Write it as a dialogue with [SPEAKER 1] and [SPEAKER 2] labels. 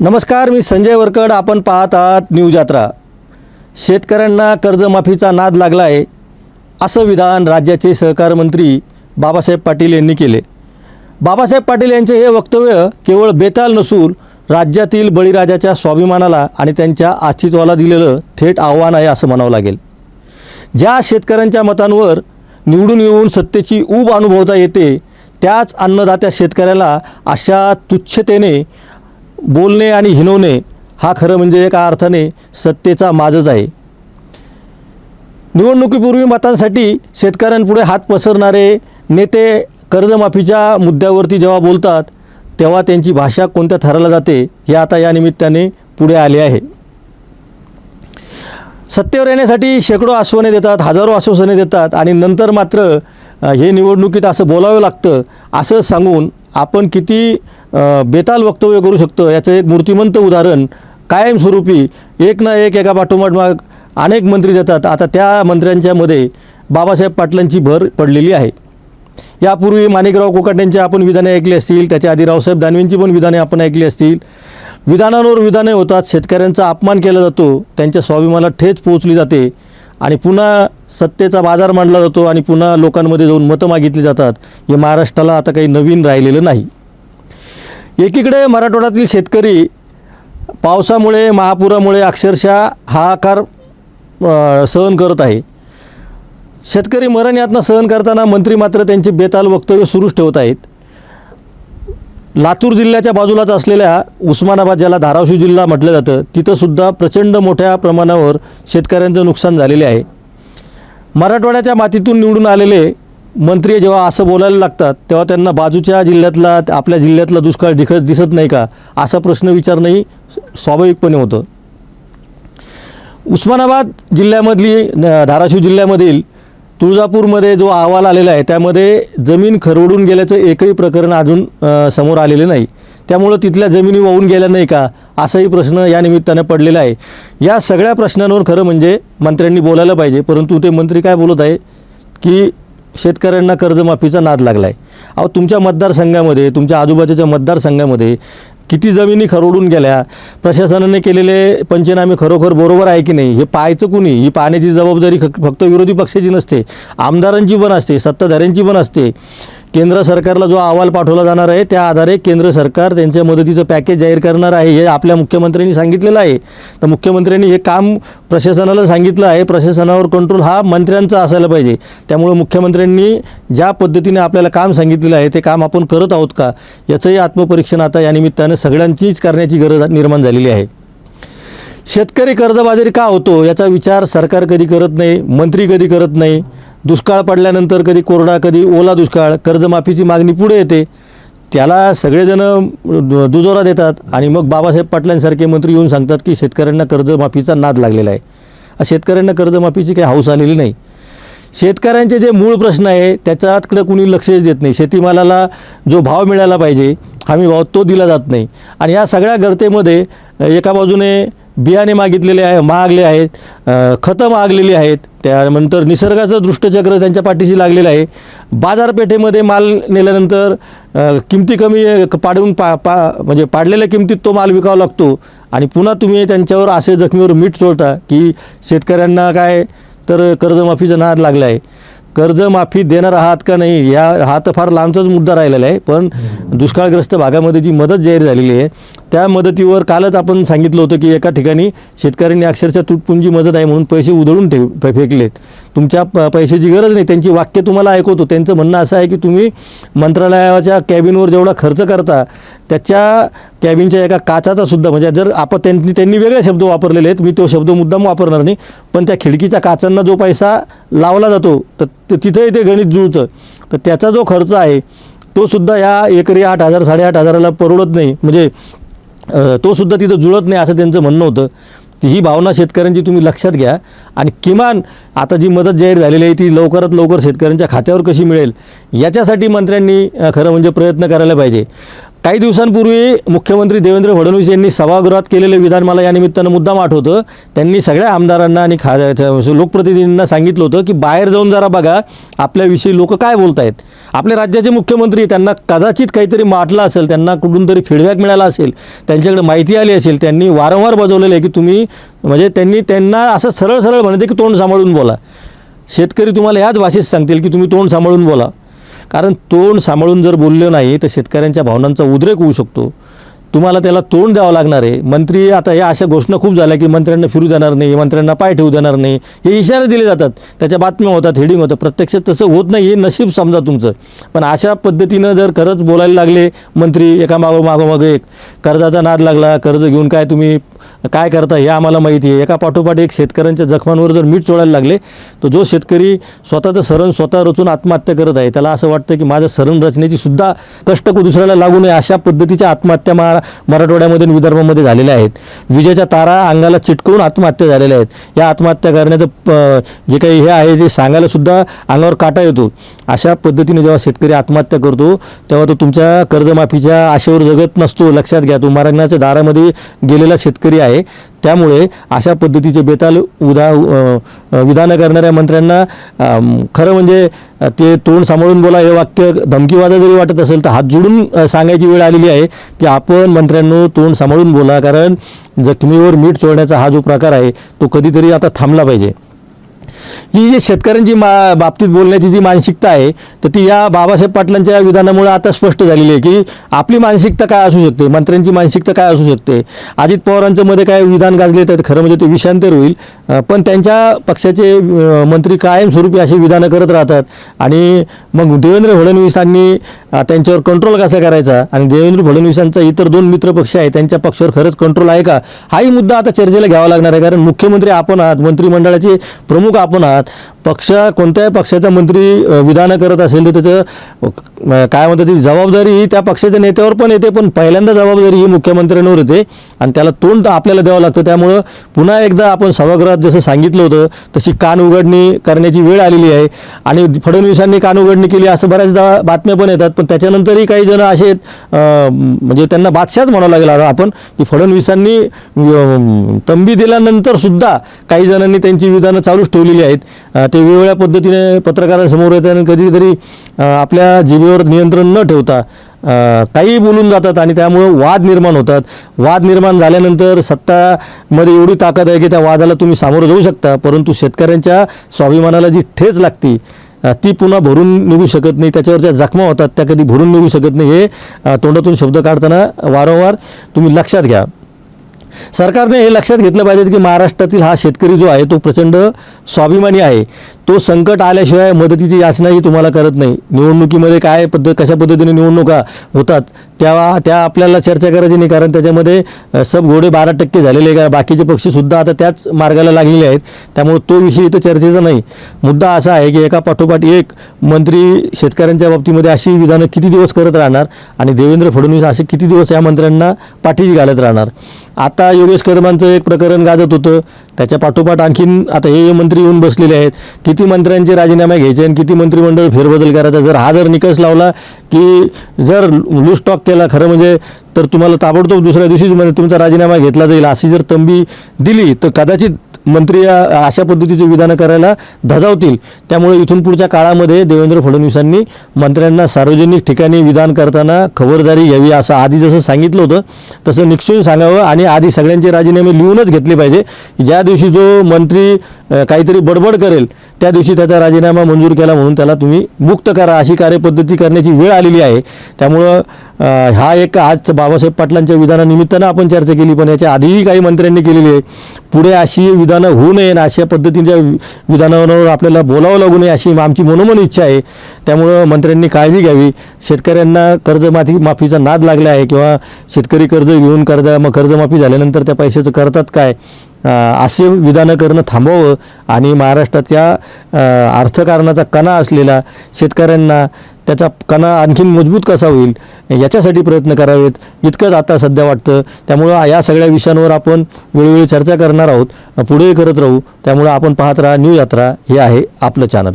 [SPEAKER 1] नमस्कार मी संजय वरकड. आपण पाहत आहात न्यूज यात्रा. शेतकऱ्यांना कर्जमाफीचा नाद लागला आहे असं विधान राज्याचे सहकार मंत्री बाबासाहेब पाटील यांनी केले. बाबासाहेब पाटील यांचे हे वक्तव्य केवळ बेताल नसून राज्यातील बळीराजाच्या स्वाभिमानाला आणि त्यांच्या अस्तित्वाला दिलेलं थेट आव्हान आहे असं म्हणावं लागेल. ज्या शेतकऱ्यांच्या मतांवर निवडून येऊन सत्तेची ऊब अनुभवता येते त्याच अन्नदात्या शेतकऱ्याला अशा तुच्छतेने बोलणे आणि हिनवणे हा खरं म्हणजे एका अर्थाने सत्तेचा माजच आहे. निवडणुकीपूर्वी मतांसाठी शेतकऱ्यांपुढे हात पसरणारे नेते कर्जमाफीच्या मुद्द्यावरती जेव्हा बोलतात तेव्हा त्यांची भाषा कोणत्या थराला जाते हे आता या निमित्ताने पुढे आले आहे. सत्तेवर येण्यासाठी शेकडो आश्वासने देतात हजारो आश्वासने देतात आणि नंतर मात्र हे निवडणुकीत असं बोलावं लागतं असं सांगून आपण किती बेताल वक्तव्य करू शकतो. याचं एक मूर्तिमंत उदाहरण कायमस्वरूपी एक ना एक एका पाठोपाठमाग अनेक मंत्री देतात. आता त्या मंत्र्यांच्यामध्ये बाबासाहेब पाटलांची भर पडलेली आहे. यापूर्वी माणिकराव कोकाटेंची आपण विधाने ऐकली असतील त्याच्या आधी रावसाहेब दानवेंची पण विधाने आपण ऐकली असतील. विधानांवर विधाने होतात शेतकऱ्यांचा अपमान केला जातो त्यांच्या स्वाभिमानाला ठेच पोहोचली जाते आणि पुन्हा सत्तेचा बाजार मांडला जातो आणि पुन्हा लोकांमध्ये जाऊन मतं मागितली जातात. हे महाराष्ट्राला आता काही नवीन राहिलेलं नाही. एकीकडे मराठवाड्यातील शेतकरी पावसामुळे महापुरामुळे अक्षरशः हाहाकार सहन करत आहे. शेतकरी मरण यातना सहन करताना मंत्री मात्र त्यांचे बेताल वक्तव्य सुरूच ठेवत आहेत. लातूर जिल्ह्याच्या बाजूलाच असलेल्या उस्मानाबाद ज्याला धाराशिव जिल्हा म्हटलं जातं तिथंसुद्धा प्रचंड मोठ्या प्रमाणावर शेतकऱ्यांचं नुकसान झालेले आहे. मराठवाड्याच्या मातीतून निवडून आलेले मंत्री जेव्हा असं बोलायला लागतात तेव्हा त्यांना बाजूच्या जिल्ह्यातला आपल्या जिल्ह्यातला दुष्काळ दिखत दिसत नाही का? असा प्रश्न विचारणंही स्वाभाविकपणे होतं. उस्मानाबाद जिल्ह्यामधली न- धाराशिव जिल्ह्यामधील तुळजापूरमध्ये जो अहवाल आलेला आहे त्यामध्ये जमीन खरवडून गेल्याचं एकही प्रकरण अजून समोर आलेले नाही. त्यामुळं तिथल्या जमिनी वाहून गेल्या नाही का? असाही प्रश्न या निमित्तानं पडलेला आहे. या सगळ्या प्रश्नांवर खरं म्हणजे मंत्र्यांनी बोलायला पाहिजे परंतु ते मंत्री काय बोलत आहे की शेतकऱ्यांना कर्जमाफीचा नाद लागला आहे अहो तुमच्या मतदारसंघामध्ये तुमच्या आजूबाजूच्या मतदारसंघामध्ये किती जमिनी खरवडून गेल्या? प्रशासनाने केलेले पंचनामे खरोखर बरोबर आहे की नाही? हे पाहायचं कुणी? ही पाहण्याची जबाबदारी ख- फक्त विरोधी पक्षाची नसते. आमदारांची पण असते सत्ताधाऱ्यांची पण असते. केंद्र सरकारला जो अहवाल पाठवला जाणार आहे त्या आधारे केंद्र सरकार त्यांच्या मदतीचं पॅकेज जाहीर करणार आहे हे आपल्या मुख्यमंत्र्यांनी सांगितलेलं आहे. तर मुख्यमंत्र्यांनी हे काम प्रशासनाला सांगितलं आहे प्रशासनावर कंट्रोल हा मंत्र्यांचा असायला पाहिजे. त्यामुळे मुख्यमंत्र्यांनी ज्या पद्धतीने आपल्याला काम सांगितलेलं आहे ते काम आपण करत आहोत का याचंही आत्मपरीक्षण आता या निमित्तानं सगळ्यांचीच करण्याची गरज निर्माण झालेली आहे. शेतकरी कर्जबाजारी का होतो याचा विचार सरकार कधी करत नाही मंत्री कधी करत नाही? दुष्काळ पडल्यानंतर कधी कोरडा कधी ओला दुष्काळ कर्जमाफीची मागणी पुढे येते. त्याला सगळेजण दु- दुजोरा देतात आणि मग बाबासाहेब पाटलांसारखे मंत्री येऊन सांगतात की शेतकऱ्यांना कर्जमाफीचा नाद लागलेला आहे. शेतकऱ्यांना कर्जमाफीची काही हौस आलेली नाही. शेतकऱ्यांचे जे मूळ प्रश्न आहे त्याच्याकडे कुणी लक्षच देत नाही. शेतीमालाला जो भाव मिळाला पाहिजे हमी भाव तो दिला जात नाही. आणि या सगळ्या गर्तेमध्ये एका बाजूने बियाणे मागितलेले आहे मागले आहेत खतं मागलेली आहेत त्यानंतर निसर्गाचं दृष्टचक्र त्यांच्या पाठीशी लागलेलं आहे. बाजारपेठेमध्ये माल नेल्यानंतर किमती कमी क- पाडून पा पा म्हणजे पाडलेल्या किमतीत तो माल विकावा लागतो. आणि पुन्हा तुम्ही त्यांच्यावर असे जखमीवर मीठ चोळता की शेतकऱ्यांना काय तर कर्जमाफीचा नाद लागला आहे. कर्जमाफी देणार आहात का नाही या हा तर फार लांबचाच मुद्दा राहिलेला आहे. पण दुष्काळग्रस्त भागामध्ये जी मदत जाहीर झालेली आहे त्या मदतीवर कालच आपण सांगितलं होतं की एका ठिकाणी शेतकऱ्यांनी अक्षरशः तुटपुंजी मदत आहे म्हणून पैसे उधळून ठेव फेकलेत. तुमच्या प पैशाची गरज नाही. त्यांची वाक्य तुम्हाला ऐकवतो. त्यांचं म्हणणं असं आहे की तुम्ही मंत्रालयाच्या कॅबिनवर जेवढा खर्च करता त्याच्या कॅबिनच्या एका काचाचा सुद्धा म्हणजे जर आपण त्यांनी त्यांनी वेगळे शब्द वापरलेले आहेत मी तो शब्द मुद्दाम वापरणार नाही पण त्या खिडकीच्या काचांना जो पैसा लावला जातो तर तिथंही ते गणित जुळतं. तर त्याचा जो खर्च आहे तो सुद्धा या एकरी आठ हजार साडेआठ हजाराला परवडत नाही. म्हणजे तो सुद्धा तिथं जुळत नाही असं त्यांचं म्हणणं होतं. ही भावना शेतकऱ्यांची तुम्ही लक्षात घ्या. आणि किमान आता जी मदत जाहीर झालेली आहे ती लवकरात लवकर शेतकऱ्यांच्या खात्यावर कशी मिळेल याच्यासाठी मंत्र्यांनी खरं म्हणजे प्रयत्न करायला पाहिजे. काही दिवसांपूर्वी मुख्यमंत्री देवेंद्र फडणवीस यांनी सभागृहात केलेलं विधान मला या निमित्तानं मुद्दाम आठवतं त्यांनी सगळ्या आमदारांना आणि खा लोकप्रतिनिधींना सांगितलं होतं की बाहेर जाऊन जरा बघा आपल्याविषयी लोक काय बोलत आहेत आपल्या राज्याचे मुख्यमंत्री त्यांना कदाचित काहीतरी माटलं असेल त्यांना कुठून तरी फीडबॅक मिळाला असेल त्यांच्याकडे माहिती आली असेल त्यांनी वारंवार बजावलेलं आहे की तुम्ही म्हणजे त्यांनी त्यांना असं सरळ सरळ म्हणते की तोंड सांभाळून बोला. शेतकरी तुम्हाला ह्याच भाषेत सांगतील की तुम्ही तोंड सांभाळून बोला. कारण तोंड सांभाळून जर बोललं नाही तर शेतकऱ्यांच्या भावनांचा उद्रेक होऊ शकतो. तुम्हाला त्याला तोंड द्यावं लागणार आहे. मंत्री आता या अशा घोषणा खूप झाल्या की मंत्र्यांना फिरू देणार नाही मंत्र्यांना पाय ठेवू देणार नाही. हे इशारे दिले जातात. त्याच्या बातम्या होतात हेडिंग होतं. प्रत्यक्षात तसं होत नाही हे नशीब समजा तुमचं. पण अशा पद्धतीनं जर खरंच बोलायला लागले मंत्री एका मागो मागोमाग एक कर्जाचा नाद लागला कर्ज घेऊन काय तुम्ही काय करता हे आम्हाला माहिती आहे. एका पाठोपाठ एक शेतकऱ्यांच्या जखमांवर जर मीठ चोळायला लागले तर जो शेतकरी स्वतःचं सरण स्वतः रचून आत्महत्या करत आहे त्याला असं वाटतं की माझं सरण रचण्याची सुद्धा कष्ट दुसऱ्याला लागू नये अशा पद्धतीच्या आत्महत्या मा मराठवाड्यामध्ये आणि विदर्भामध्ये झालेल्या आहेत. विजेच्या तारा अंगाला चिटकवून आत्महत्या झालेल्या आहेत. या आत्महत्या करण्याचं प- जे काही हे आहे ते सांगायला सुद्धा अंगावर काटा येतो. अशा पद्धतीने जेव्हा शेतकरी आत्महत्या करतो तेव्हा तो तुमच्या कर्जमाफीच्या आशेवर जगत नसतो. लक्षात घ्या तो मरणाच्या दारामध्ये गेलेला शेतकरी आहे. त्यामुळे अशा पद्धतीचे बेताल उदा विधानं करणाऱ्या मंत्र्यांना खरं म्हणजे ते तोंड सांभाळून बोला हे वाक्य धमकीवाजा जरी वाटत असेल तर हात जोडून सांगायची वेळ आलेली आहे की आपण मंत्र्यांनो तोंड सांभाळून बोला. कारण जखमीवर मीठ चोळण्याचा हा जो प्रकार आहे तो कधीतरी आता थांबला पाहिजे. ही जी शेतकऱ्यांची मा बाबतीत बोलण्याची जी मानसिकता आहे तर ती या बाबासाहेब पाटलांच्या विधानामुळे आता स्पष्ट झालेली आहे की आपली मानसिकता काय असू शकते मंत्र्यांची मानसिकता काय असू शकते अजित पवारांचं मध्ये काय विधान गाजले तर खरं म्हणजे ते विषांतर होईल. पण त्यांच्या पक्षाचे मंत्री कायमस्वरूपी अशी विधानं करत राहतात. आणि मग देवेंद्र फडणवीसांनी त्यांच्यावर कंट्रोल कसा करायचा? आणि देवेंद्र फडणवीसांचा इतर दोन मित्र पक्ष आहे त्यांच्या पक्षावर खरंच कंट्रोल आहे का? हाही मुद्दा आता चर्चेला घ्यावा लागणार आहे कारण मुख्यमंत्री आपण आहात मंत्रिमंडळाचे प्रमुख आपण आहात पक्ष कोणत्याही पक्षाचा मंत्री विधानं करत असेल तर त्याचं काय म्हणतात ती जबाबदारी ही त्या पक्षाच्या नेत्यावर पण येते पण पहिल्यांदा जबाबदारी ही मुख्यमंत्र्यांवर येते आणि त्याला तोंड आपल्याला द्यावं लागतं. त्यामुळं पुन्हा एकदा आपण सभागृहात जसं सांगितलं होतं तशी कान उघडणी करण्याची वेळ आलेली आहे आणि फडणवीसांनी कान उघडणी केली असं बऱ्याचदा बातम्या पण येतात पण त्याच्यानंतरही काही जण असे म्हणजे त्यांना बादशाहच म्हणावं लागेल आता आपण की फडणवीसांनी तंबी दिल्यानंतर सुद्धा काही जणांनी त्यांची विधानं चालूच ठेवलेली आहेत. ते वेगवेगळ्या पद्धतीने पत्रकारांसमोर येतात आणि कधीतरी आपल्या जिभेवर नियंत्रण न ठेवता काही काहीही बोलून जातात आणि त्यामुळं वाद निर्माण होतात. वाद निर्माण झाल्यानंतर सत्तामध्ये एवढी ताकद आहे की त्या वादाला तुम्ही सामोरं जाऊ शकता परंतु शेतकऱ्यांच्या स्वाभिमानाला जी ठेच लागती ती पुन्हा भरून निघू शकत नाही. त्याच्यावर ज्या जखमा होतात त्या कधी भरून निघू शकत नाही हे तोंडातून शब्द काढताना वारंवार तुम्ही लक्षात घ्या. सरकारने हे लक्षात घेतलं पाहिजे की महाराष्ट्रातील हा शेतकरी जो आहे तो प्रचंड स्वाभिमानी आहे. तो संकट आल्याशिवाय मदतीची याचनाही तुम्हाला करत नाही. निवडणुकीमध्ये काय पद्धत कशा पद्धतीने निवडणुका होतात त्या त्या आपल्याला चर्चा करायची नाही कारण त्याच्यामध्ये सब घोडे बारा टक्के झालेले का बाकीचे पक्षीसुद्धा आता त्याच मार्गाला लागलेले आहेत. त्यामुळे तो विषय इथं चर्चेचा नाही. मुद्दा असा आहे की एका पाठोपाठ एक मंत्री शेतकऱ्यांच्या बाबतीमध्ये अशी विधानं किती दिवस करत राहणार आणि देवेंद्र फडणवीस असे किती दिवस या मंत्र्यांना पाठीशी घालत राहणार? आता योगेश कदमांचं एक प्रकरण गाजत होतं. त्याच्या पाठोपाठ आणखीन आता हे मंत्री येऊन बसलेले आहेत. किती मंत्र्यांचे राजीनामे घ्यायचे आणि किती मंत्रिमंडळ फेरबदल करायचा? जर हा जर निकष लावला की जर लूज टॉक केला खरं म्हणजे तर तुम्हाला ताबडतोब दुसऱ्या दिवशीच म्हणजे तुमचा राजीनामा घेतला जाईल. अशी जर तंबी दिली तर कदाचित मंत्री अशा पद्धतीचे विधानं करायला धजावतील. त्यामुळे इथून पुढच्या काळामध्ये देवेंद्र फडणवीसांनी मंत्र्यांना सार्वजनिक ठिकाणी विधान करताना खबरदारी घ्यावी असं आधी जसं सांगितलं होतं तसं निक्षून सांगावं आणि आधी सगळ्यांचे राजीनामे लिहूनच घेतले पाहिजे. ज्या दिवशी जो मंत्री काहीतरी बडबड करेल त्या दिवशी त्याचा राजीनामा मंजूर केला म्हणून त्याला तुम्ही मुक्त करा अशी कार्यपद्धती करण्याची वेळ आलेली आहे. त्यामुळं हा एक आज बाबासाहेब पाटलांच्या विधानानिमित्तानं आपण चर्चा केली पण याच्या आधीही काही मंत्र्यांनी केलेली आहे. पुढे अशी विधानं होऊ नये आणि अशा पद्धतीच्या विधानावर आपल्याला बोलावं लागू नये अशी आमची मनोमन इच्छा आहे. त्यामुळं मंत्र्यांनी काळजी घ्यावी. शेतकऱ्यांना कर्जमाफी माफीचा नाद लागला आहे किंवा शेतकरी कर्ज घेऊन कर्ज मग कर्जमाफी झाल्यानंतर त्या पैशाचं करतात काय? असे विधानं करणं थांबवावं आणि महाराष्ट्राच्या अर्थकारणाचा कणा असलेला शेतकऱ्यांना त्याचा कणा आणखीन मजबूत कसा होईल याच्यासाठी प्रयत्न करावेत. इतकंच आता सध्या वाटतं. त्यामुळं या सगळ्या विषयांवर आपण वेळोवेळी चर्चा करणार आहोत. पुढेही करत राहू. त्यामुळं आपण पाहत राहा. न्यू यात्रा हे आहे आपलं चॅनल.